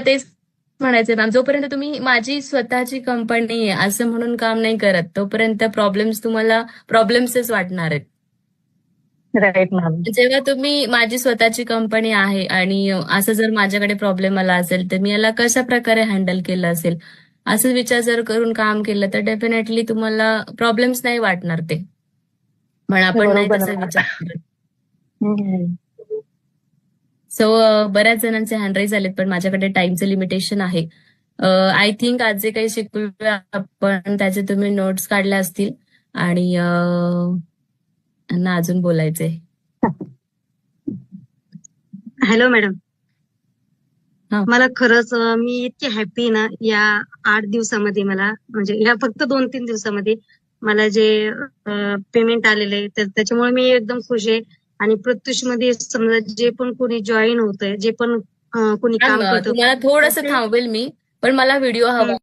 तेच म्हणायचंय मॅम जोपर्यंत तुम्ही माझी स्वतःची कंपनी आहे असं म्हणून काम नाही करत तोपर्यंत प्रॉब्लेम्स तुम्हाला प्रॉब्लेम्सच वाटणार आहेत. राईट मॅम जेव्हा तुम्ही माझी स्वतःची कंपनी आहे आणि असं जर माझ्याकडे प्रॉब्लेम आला असेल तर मी याला कशा प्रकारे हँडल केलं असेल असं विचार जर करून काम केलं तर डेफिनेटली तुम्हाला प्रॉब्लेम्स नाही वाटणार ते. पण आपण नाही बरोबर तसा. विचार करत. सो बऱ्याच जणांचे हँडराईज आलेत पण माझ्याकडे टाइमचं लिमिटेशन आहे. आय थिंक आज जे काही शिकूया आपण त्याचे तुम्ही नोट्स काढल्या असतील. आणि यांना अजून बोलायचंय. Hello madam. मला खरंच मी इतकी हॅपी ना या आठ दिवसामध्ये मला म्हणजे या फक्त दोन तीन दिवसामध्ये मला जे पेमेंट आलेलं आहे तर त्याच्यामुळे मी एकदम खुश आहे. आणि प्रत्युषमध्ये समजा जे पण कोणी जॉईन होतंय जे पण कोणी काम करतं तुम्हाला थोडंसं थांबवेल मी पण मला व्हिडिओ हवा.